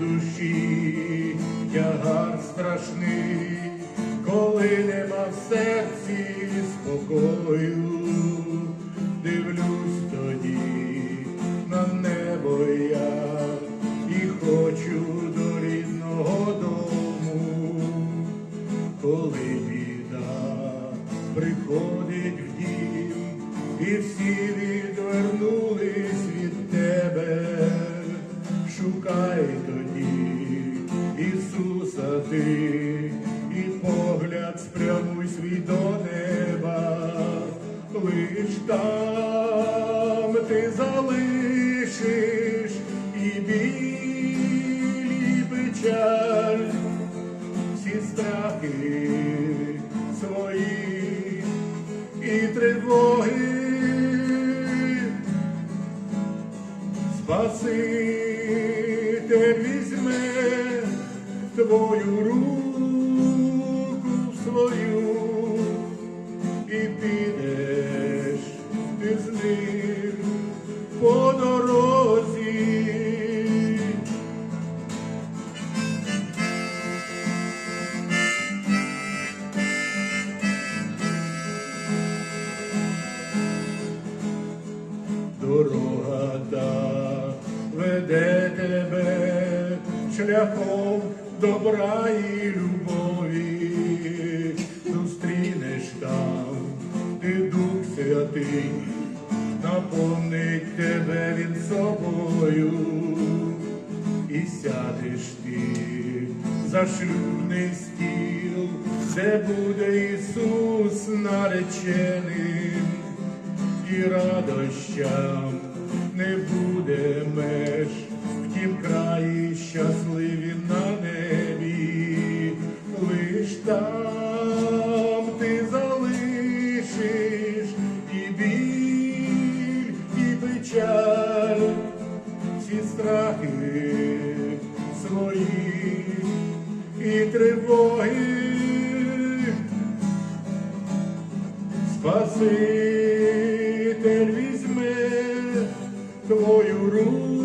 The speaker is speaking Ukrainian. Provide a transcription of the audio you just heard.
душі, тягар страшний, коли нема в серці спокою, дивлюсь тоді на небо я і хочу до рідного дому, коли біда приходить. Шукай тоді. Ісуса ти, і погляд спрямуй свій до неба, лиш там ти залишиш і біль, печаль, всі страхи свої і тривоги. Спаситель твою руку свою і підеш ти з ним по дорозі. Дорога та веде тебе шляхом добра і любові, зустрінеш там, ти Дух Святий, наповнить тебе він собою, і сядеш ти за шлюбний стіл, де буде Ісус нареченим. І радощам не буде меж, печаль, всі страхи свої і тривоги. Спаситель візьме твою руку